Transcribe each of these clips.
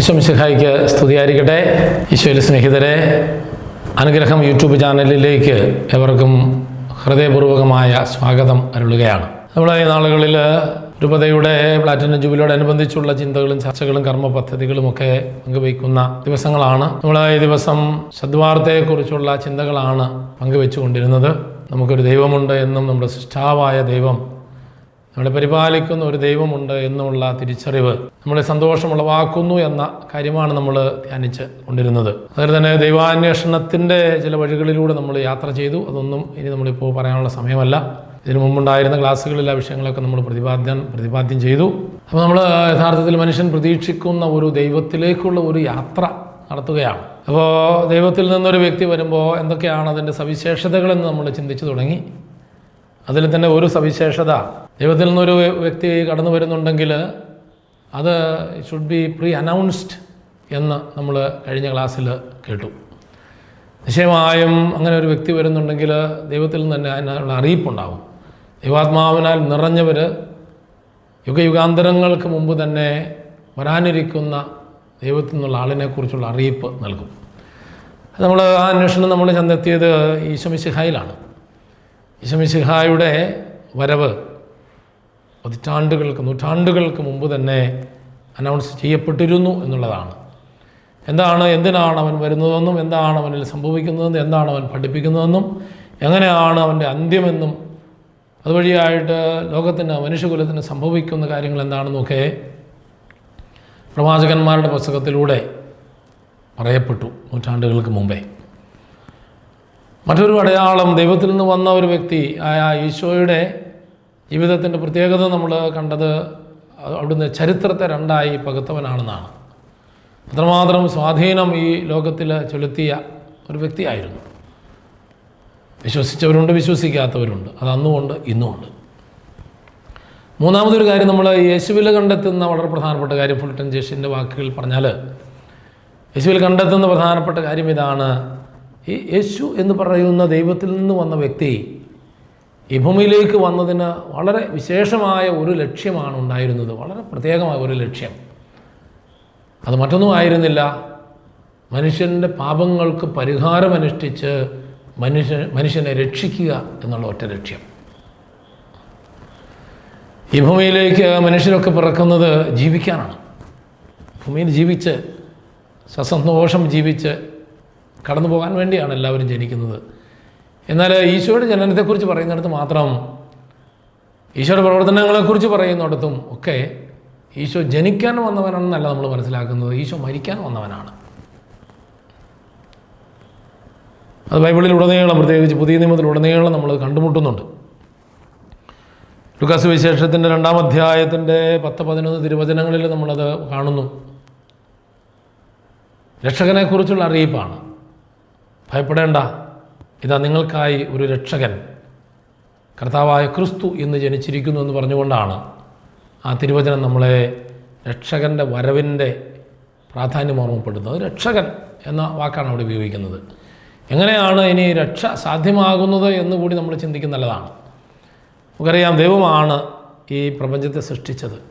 ഈശ്വമിശിഹായിക്ക് സ്തുതിയായിരിക്കട്ടെ. ഈശോയിലെ സ്നേഹിതരെ അനുഗ്രഹം യൂട്യൂബ് ചാനലിലേക്ക് എവർക്കും ഹൃദയപൂർവകമായ സ്വാഗതം അരുളുകയാണ്. നമ്മളെ ഈ നാളുകളിൽ രൂപതയുടെ പ്ലാറ്റിനം ജൂബിലിയോടനുബന്ധിച്ചുള്ള ചിന്തകളും ചർച്ചകളും കർമ്മ പദ്ധതികളും ഒക്കെ പങ്കുവയ്ക്കുന്ന ദിവസങ്ങളാണ്. നമ്മൾ ഈ ദിവസം സദ്വാർത്തയെക്കുറിച്ചുള്ള ചിന്തകളാണ് പങ്കുവെച്ചുകൊണ്ടിരുന്നത്. നമുക്കൊരു ദൈവമുണ്ട് എന്നും നമ്മുടെ സൃഷ്ടാവായ ദൈവം നമ്മളെ പരിപാലിക്കുന്ന ഒരു ദൈവമുണ്ട് എന്നുള്ള തിരിച്ചറിവ് നമ്മളെ സന്തോഷമുളവാക്കുന്നു എന്ന കാര്യമാണ് നമ്മൾ ധ്യാനിച്ച് കൊണ്ടിരുന്നത്. അതുപോലെ തന്നെ ദൈവാന്വേഷണത്തിന്റെ ചില വഴികളിലൂടെ നമ്മൾ യാത്ര ചെയ്തു. അതൊന്നും ഇനി നമ്മളിപ്പോൾ പറയാനുള്ള സമയമല്ല. ഇതിനു മുമ്പുണ്ടായിരുന്ന ക്ലാസ്സുകളിൽ ആ വിഷയങ്ങളൊക്കെ നമ്മൾ പ്രതിപാദ്യം പ്രതിപാദ്യം ചെയ്തു. അപ്പോൾ നമ്മൾ യഥാർത്ഥത്തിൽ മനുഷ്യൻ പ്രതീക്ഷിക്കുന്ന ഒരു ദൈവത്തിലേക്കുള്ള ഒരു യാത്ര നടത്തുകയാണ്. അപ്പോൾ ദൈവത്തിൽ നിന്നൊരു വ്യക്തി വരുമ്പോൾ എന്തൊക്കെയാണ് അതിന്റെ സവിശേഷതകളെന്ന് നമ്മൾ ചിന്തിച്ചു തുടങ്ങി. അതിൽ തന്നെ ഒരു സവിശേഷത ദൈവത്തിൽ നിന്നൊരു വ്യക്തി കടന്നു വരുന്നുണ്ടെങ്കിൽ അത് ഷുഡ് ബി പ്രീ അനൗൺസ്ഡ് എന്ന് നമ്മൾ കഴിഞ്ഞ ക്ലാസ്സിൽ കേട്ടു. നിശ്ചയമായും അങ്ങനെ ഒരു വ്യക്തി വരുന്നുണ്ടെങ്കിൽ ദൈവത്തിൽ നിന്ന് തന്നെ അതിനുള്ള അറിയിപ്പുണ്ടാവും. ദൈവാത്മാവിനാൽ നിറഞ്ഞവർ യുഗയുഗാന്തരങ്ങൾക്ക് മുമ്പ് തന്നെ വരാനിരിക്കുന്ന ദൈവത്തിൽ നിന്നുള്ള ആളിനെക്കുറിച്ചുള്ള അറിയിപ്പ് നൽകും. നമ്മൾ ആ അന്വേഷണം നമ്മൾ ചെന്നെത്തിയത് ഈശമിശിഹായിലാണ് ഈശമിശിഹായുടെ വരവ് പതിറ്റാണ്ടുകൾക്ക് നൂറ്റാണ്ടുകൾക്ക് മുമ്പ് തന്നെ അനൗൺസ് ചെയ്യപ്പെട്ടിരുന്നു എന്നുള്ളതാണ്. എന്താണ് എന്തിനാണ് അവൻ വരുന്നതെന്നും എന്താണ് അവനിൽ സംഭവിക്കുന്നതെന്നും എന്താണ് അവൻ പഠിപ്പിക്കുന്നതെന്നും എങ്ങനെയാണ് അവന്റെ അന്ത്യമെന്നും അതുവഴിയായിട്ട് ലോകത്തിന് മനുഷ്യകുലത്തിന് സംഭവിക്കുന്ന കാര്യങ്ങൾ എന്താണെന്നൊക്കെ പ്രവാചകന്മാരുടെ പുസ്തകത്തിലൂടെ പറയപ്പെട്ടു നൂറ്റാണ്ടുകൾക്ക് മുമ്പേ. മറ്റൊരു അടയാളം ദൈവത്തിൽ നിന്ന് വന്ന ഒരു വ്യക്തി ആയ ഈശോയുടെ ജീവിതത്തിന്റെ പ്രത്യേകത നമ്മൾ കണ്ടത് അവിടുന്ന് ചരിത്രത്തെ രണ്ടായി പകുത്തവനാണെന്നാണ് അത്രമാത്രം സ്വാധീനം ഈ ലോകത്തിൽ ചെലുത്തിയ ഒരു വ്യക്തിയായിരുന്നു. വിശ്വസിച്ചവരുണ്ട് വിശ്വസിക്കാത്തവരുണ്ട്. അത് അന്നുമുണ്ട് ഇന്നുമുണ്ട്. മൂന്നാമതൊരു കാര്യം നമ്മൾ യേശുവിൽ കണ്ടെത്തുന്ന വളരെ പ്രധാനപ്പെട്ട കാര്യം ഫുൾട്ടൻ ജേഷിന്റെ വാക്കുകൾ പറഞ്ഞാൽ യേശുവിൽ കണ്ടെത്തുന്ന പ്രധാനപ്പെട്ട കാര്യം ഇതാണ്. ഈ യേശു എന്ന് പറയുന്ന ദൈവത്തിൽ നിന്ന് വന്ന വ്യക്തി ഈ ഭൂമിയിലേക്ക് വന്നതിന് വളരെ വിശേഷമായ ഒരു ലക്ഷ്യമാണ് ഉണ്ടായിരുന്നത്. വളരെ പ്രത്യേകമായ ഒരു ലക്ഷ്യം. അത് മറ്റൊന്നും ആയിരുന്നില്ല. മനുഷ്യന്റെ പാപങ്ങൾക്ക് പരിഹാരമനുഷ്ഠിച്ച് മനുഷ്യ മനുഷ്യനെ രക്ഷിക്കുക എന്നുള്ള ഒറ്റ ലക്ഷ്യം. ഈ ഭൂമിയിലേക്ക് മനുഷ്യരൊക്കെ പിറക്കുന്നത് ജീവിക്കാനാണ്. ഭൂമിയിൽ ജീവിച്ച് സസന്തോഷം ജീവിച്ച് കടന്നു പോകാൻ വേണ്ടിയാണ് എല്ലാവരും ജനിക്കുന്നത്. എന്നാൽ ഈശോയുടെ ജനനത്തെക്കുറിച്ച് പറയുന്നിടത്ത് മാത്രം ഈശോയുടെ പ്രവർത്തനങ്ങളെക്കുറിച്ച് പറയുന്നിടത്തും ഒക്കെ ഈശോ ജനിക്കാൻ വന്നവനാണെന്നല്ല നമ്മൾ മനസ്സിലാക്കുന്നത്. ഈശോ മരിക്കാൻ വന്നവനാണ്. അത് ബൈബിളിൽ ഉടനീളം പ്രത്യേകിച്ച് പുതിയ നിയമത്തിൽ ഉടനീളം നമ്മൾ കണ്ടുമുട്ടുന്നുണ്ട്. ലുക്കാസ് വിശേഷത്തിന്റെ രണ്ടാം അധ്യായത്തിന്റെ പത്ത് പതിനൊന്ന് തിരുവചനങ്ങളിൽ നമ്മളത് കാണുന്നു. രക്ഷകനെക്കുറിച്ചുള്ള അറിയിപ്പാണ്. ഭയപ്പെടേണ്ട. ഇതാ നിങ്ങൾക്കായി ഒരു രക്ഷകൻ കർത്താവായ ക്രിസ്തു ഇന്ന് ജനിച്ചിരിക്കുന്നു എന്ന് പറഞ്ഞുകൊണ്ടാണ് ആ തിരുവചനം നമ്മളെ രക്ഷകന്റെ വരവിന്റെ പ്രാധാന്യം ഓർമ്മപ്പെടുന്നത് രക്ഷകൻ എന്ന വാക്കാണ് അവിടെ ഉപയോഗിക്കുന്നത്. എങ്ങനെയാണ് ഇനി രക്ഷ സാധ്യമാകുന്നത് എന്ന് കൂടി നമ്മൾ ചിന്തിക്കുന്ന നല്ലതാണ്. നമുക്കറിയാം ദൈവമാണ് ഈ പ്രപഞ്ചത്തെ സൃഷ്ടിച്ചത്.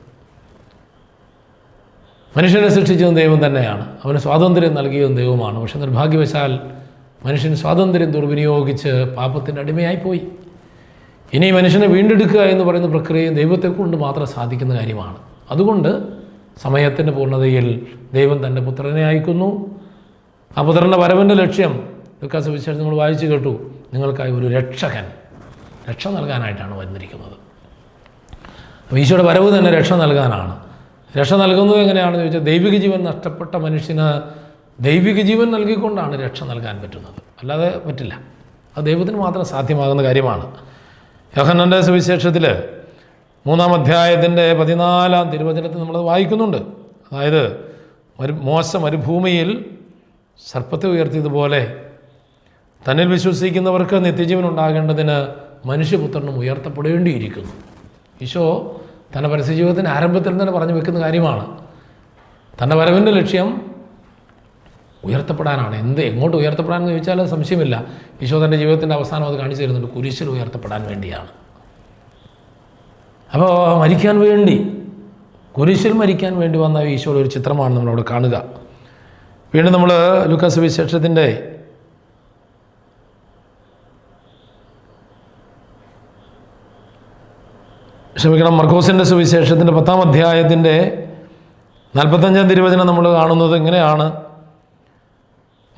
മനുഷ്യനെ സൃഷ്ടിച്ചതും ദൈവം തന്നെയാണ്. അവന് സ്വാതന്ത്ര്യം നൽകിയതും ദൈവമാണ്. പക്ഷെ നിർഭാഗ്യവശാൽ മനുഷ്യൻ സ്വാതന്ത്ര്യം ദുർവിനിയോഗിച്ച് പാപത്തിന്റെ അടിമയായിപ്പോയി. ഇനി മനുഷ്യനെ വീണ്ടെടുക്കുക എന്ന് പറയുന്ന പ്രക്രിയയും ദൈവത്തെക്കൊണ്ട് മാത്രം സാധിക്കുന്ന കാര്യമാണ്. അതുകൊണ്ട് സമയത്തിന്റെ പൂർണതയിൽ ദൈവം തന്റെ പുത്രനെ അയക്കുന്നു. ആ പുത്രന്റെ വരവിന്റെ ലക്ഷ്യം വികാസ വിശേഷം നമ്മൾ വായിച്ചു കേട്ടു. നിങ്ങൾക്കായി ഒരു രക്ഷകൻ രക്ഷ നൽകാനായിട്ടാണ് വന്നിരിക്കുന്നത്. ഈശോയുടെ വരവ് തന്നെ രക്ഷ നൽകാനാണ്. രക്ഷ നൽകുന്നത് എങ്ങനെയാണെന്ന് ചോദിച്ചാൽ ദൈവിക ജീവൻ നഷ്ടപ്പെട്ട മനുഷ്യന് ദൈവിക ജീവൻ നൽകിക്കൊണ്ടാണ് രക്ഷ നൽകാൻ പറ്റുന്നത്. അല്ലാതെ പറ്റില്ല. അത് ദൈവത്തിന് മാത്രം സാധ്യമാകുന്ന കാര്യമാണ്. യോഹന്നന്റെ സുവിശേഷത്തിൽ മൂന്നാം അധ്യായത്തിന്റെ പതിനാലാം തിരുവചനത്തിൽ നമ്മൾ വായിക്കുന്നുണ്ട്. അതായത് ഒരു മോശ മരുഭൂമിയിൽ സർപ്പത്തെ ഉയർത്തിയതുപോലെ തന്നിൽ വിശ്വസിക്കുന്നവർക്ക് നിത്യജീവൻ ഉണ്ടാകേണ്ടതിന് മനുഷ്യപുത്രനും ഉയർത്തപ്പെടേണ്ടിയിരിക്കുന്നു. ഈശോ തന്റെ പരസ്യജീവിതത്തിന്റെ ആരംഭത്തിൽ തന്നെ പറഞ്ഞു വെക്കുന്ന കാര്യമാണ്. തന്റെ വരവിന്റെ ലക്ഷ്യം ഉയർത്തപ്പെടാനാണ്. എന്ത് എങ്ങോട്ട് ഉയർത്തപ്പെടാനെന്ന് ചോദിച്ചാൽ സംശയമില്ല. ഈശോ തന്റെ ജീവിതത്തിന്റെ അവസാനം അത് കാണിച്ചു തരുന്നുണ്ട്. കുരിശിൽ ഉയർത്തപ്പെടാൻ വേണ്ടിയാണ്. അപ്പോൾ മരിക്കാൻ വേണ്ടി കുരിശിൽ മരിക്കാൻ വേണ്ടി വന്ന ഈശോയുടെ ഒരു ചിത്രമാണ് നമ്മളവിടെ കാണുക. വീണ്ടും നമ്മൾ ലുക്കാസ് വിശേഷത്തിന്റെ ക്ഷമിക്കണം മർക്കോസിന്റെ സുവിശേഷത്തിന്റെ പത്താം അധ്യായത്തിന്റെ നാൽപ്പത്തഞ്ചാം തിരുവചനം നമ്മൾ കാണുന്നത് ഇങ്ങനെയാണ്.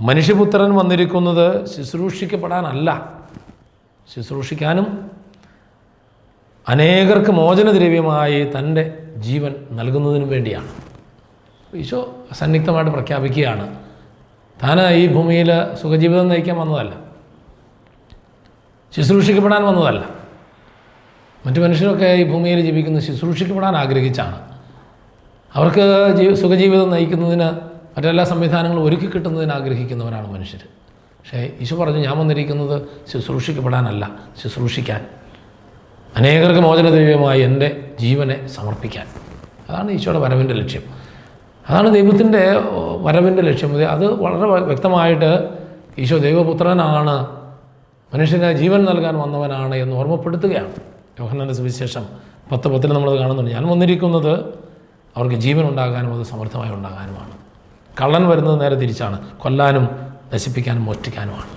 മനുഷ്യപുത്രൻ വന്നിരിക്കുന്നത് ശുശ്രൂഷിക്കപ്പെടാനല്ല. ശുശ്രൂഷിക്കാനും അനേകർക്ക് മോചനദ്രവ്യമായി തന്റെ ജീവൻ നൽകുന്നതിനും വേണ്ടിയാണ്. ഈശോ സന്നിഗ്ധമായിട്ട് പ്രഖ്യാപിക്കുകയാണ്. താൻ ഈ ഭൂമിയിൽ സുഖജീവിതം നയിക്കാൻ വന്നതല്ല. ശുശ്രൂഷിക്കപ്പെടാൻ വന്നതല്ല. മറ്റു മനുഷ്യരൊക്കെ ഈ ഭൂമിയിൽ ജീവിക്കുന്നത് ശുശ്രൂഷിക്കപ്പെടാൻ ആഗ്രഹിച്ചാണ്. അവർക്ക് ജീ സുഖജീവിതം നയിക്കുന്നതിന് മറ്റെല്ലാ സംവിധാനങ്ങളും ഒരുക്കി കിട്ടുന്നതിന് ആഗ്രഹിക്കുന്നവരാണ് മനുഷ്യർ. പക്ഷേ ഈശോ പറഞ്ഞു ഞാൻ വന്നിരിക്കുന്നത് ശുശ്രൂഷിക്കപ്പെടാനല്ല ശുശ്രൂഷിക്കാൻ. അനേകർക്ക് മോചനദ്രവ്യമായി എന്റെ ജീവനെ സമർപ്പിക്കാൻ. അതാണ് ഈശോയുടെ വരവിന്റെ ലക്ഷ്യം. അതാണ് ദൈവത്തിന്റെ വരവിന്റെ ലക്ഷ്യം. അത് വളരെ വ്യക്തമായിട്ട് ഈശോ ദൈവപുത്രനാണ് മനുഷ്യന് ജീവൻ നൽകാൻ വന്നവനാണ് എന്ന് ഓർമ്മപ്പെടുത്തുകയാണ്. യോഹന്നാന്റെ സുവിശേഷം പത്ത് പത്തിൽ നമ്മളത് കാണുന്നുണ്ട്. ഞാൻ വന്നിരിക്കുന്നത് അവർക്ക് ജീവൻ ഉണ്ടാകാനും അത് സമൃദ്ധമായി ഉണ്ടാകാനുമാണ്. കള്ളൻ വരുന്നത് നേരെ തിരിച്ചാണ്. കൊല്ലാനും നശിപ്പിക്കാനും മോഷ്ടിക്കാനുമാണ്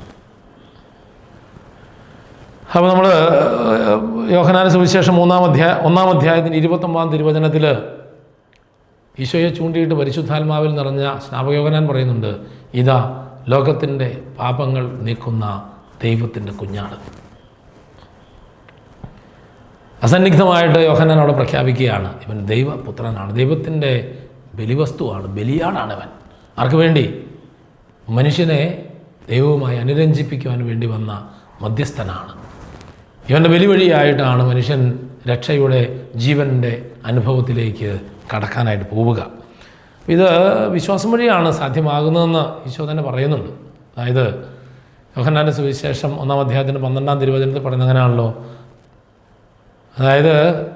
അപ്പോൾ നമ്മൾ യോഹനാന സുവിശേഷം മൂന്നാം അധ്യായ ഒന്നാം അധ്യായത്തിന്റെ ഇരുപത്തൊമ്പതാം തിരുവചനത്തിൽ ഈശോയെ ചൂണ്ടിയിട്ട് പരിശുദ്ധാത്മാവിൽ നിറഞ്ഞ സ്നാപകയോഹനാൻ പറയുന്നുണ്ട് ഇതാ ലോകത്തിന്റെ പാപങ്ങൾ നീക്കുന്ന ദൈവത്തിന്റെ കുഞ്ഞാണ്. അസന്നിഗ്ധമായിട്ട് യോഹനാൻ അവിടെ പ്രഖ്യാപിക്കുകയാണ് ഇവൻ ദൈവപുത്രനാണ് ദൈവത്തിന്റെ ബലിവസ്തുവാണ് ബലിയാടാണ് ഇവൻ ആർക്ക് വേണ്ടി? മനുഷ്യനെ ദൈവവുമായി അനുരഞ്ജിപ്പിക്കുവാൻ വേണ്ടി വന്ന മധ്യസ്ഥനാണ്. ഇവന്റെ ബലി വഴിയായിട്ടാണ് മനുഷ്യൻ രക്ഷയുടെ ജീവന്റെ അനുഭവത്തിലേക്ക് കടക്കാനായിട്ട് പോവുക. ഇത് വിശ്വാസം വഴിയാണ് സാധ്യമാകുന്നതെന്ന് ഈശോ തന്നെ പറയുന്നുണ്ട്. അതായത് യോഹന്നാന്റെ സുവിശേഷം ഒന്നാം അധ്യായത്തിന്റെ പന്ത്രണ്ടാം തിരുവചനത്തിൽ പറയുന്നത് അങ്ങനെയാണല്ലോ അതായത്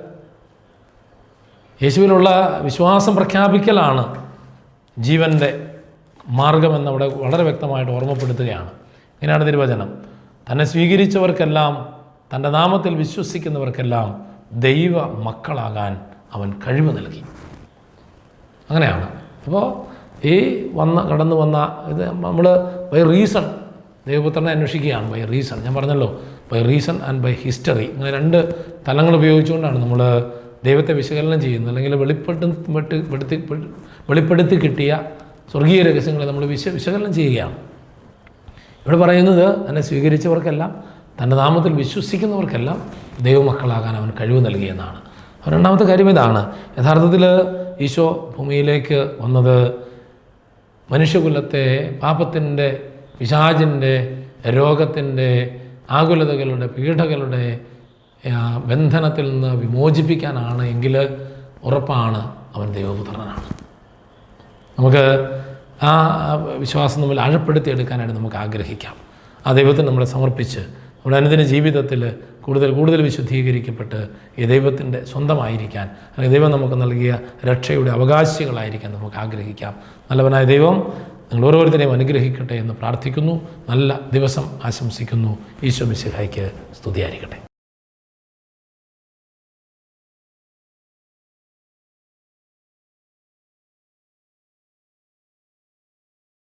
യേശുവിനുള്ള വിശ്വാസം പ്രഖ്യാപിക്കലാണ് ജീവന്റെ മാർഗമെന്ന് അവിടെ വളരെ വ്യക്തമായിട്ട് ഓർമ്മപ്പെടുത്തുകയാണ്. ഇങ്ങനെയാണ് തിരുവചനം തന്നെ സ്വീകരിച്ചവർക്കെല്ലാം തന്റെ നാമത്തിൽ വിശ്വസിക്കുന്നവർക്കെല്ലാം ദൈവ മക്കളാകാൻ അവൻ കഴിവ് നൽകി. അങ്ങനെയാണ്. അപ്പോൾ ഈ വന്ന കടന്നു വന്ന ഇത് നമ്മൾ ബൈ റീസൺ ദൈവപുത്രനെ അന്വേഷിക്കുകയാണ് ബൈ റീസൺ ഞാൻ പറഞ്ഞല്ലോ by reason and by history ഇങ്ങനെ രണ്ട് തലങ്ങൾ ഉപയോഗിച്ചുകൊണ്ടാണ് നമ്മൾ ദൈവത്തെ വിശകലനം ചെയ്യുന്നത്. അല്ലെങ്കിൽ വെളിപ്പെടുത്തി വെളിപ്പെടുത്തി കിട്ടിയ സ്വർഗീയ രഹസ്യങ്ങളെ നമ്മൾ വിശ വിശകലനം ചെയ്യുകയാണ്. ഇവിടെ പറയുന്നത് തന്നെ സ്വീകരിച്ചവർക്കെല്ലാം തന്റെ നാമത്തിൽ വിശ്വസിക്കുന്നവർക്കെല്ലാം ദൈവമക്കളാകാൻ അവൻ കഴിവ് നൽകിയെന്നാണ് രണ്ടാമത്തെ കാര്യം ഇതാണ്. യഥാർത്ഥത്തിൽ ഈശോ ഭൂമിയിലേക്ക് വന്നത് മനുഷ്യകുലത്തെ പാപത്തിന്റെ പിശാചിന്റെ രോഗത്തിന്റെ ആകുലതകളുടെ പീഡകളുടെ ബന്ധനത്തിൽ നിന്ന് വിമോചിപ്പിക്കാനാണ് എങ്കിൽ ഉറപ്പാണ് അവൻ ദൈവപുത്രനാണ്. നമുക്ക് ആ വിശ്വാസം നമ്മൾ ആഴപ്പെടുത്തി എടുക്കാനായിട്ട് നമുക്ക് ആഗ്രഹിക്കാം. ആ ദൈവത്തിന് നമ്മളെ സമർപ്പിച്ച് നമ്മുടെ അനുദിന ജീവിതത്തിൽ കൂടുതൽ കൂടുതൽ വിശുദ്ധീകരിക്കപ്പെട്ട് ഈ ദൈവത്തിന്റെ സ്വന്തമായിരിക്കാൻ അല്ലെങ്കിൽ ദൈവം നമുക്ക് നൽകിയ രക്ഷയുടെ അവകാശികളായിരിക്കാൻ നമുക്ക് ആഗ്രഹിക്കാം. നല്ലവനായ ദൈവം നിങ്ങൾ ഓരോരുത്തരെയും അനുഗ്രഹിക്കട്ടെ എന്ന് പ്രാർത്ഥിക്കുന്നു. നല്ല ദിവസം ആശംസിക്കുന്നു. ഈശോ മിശിഹായ്ക്ക് സ്തുതിയായിരിക്കട്ടെ.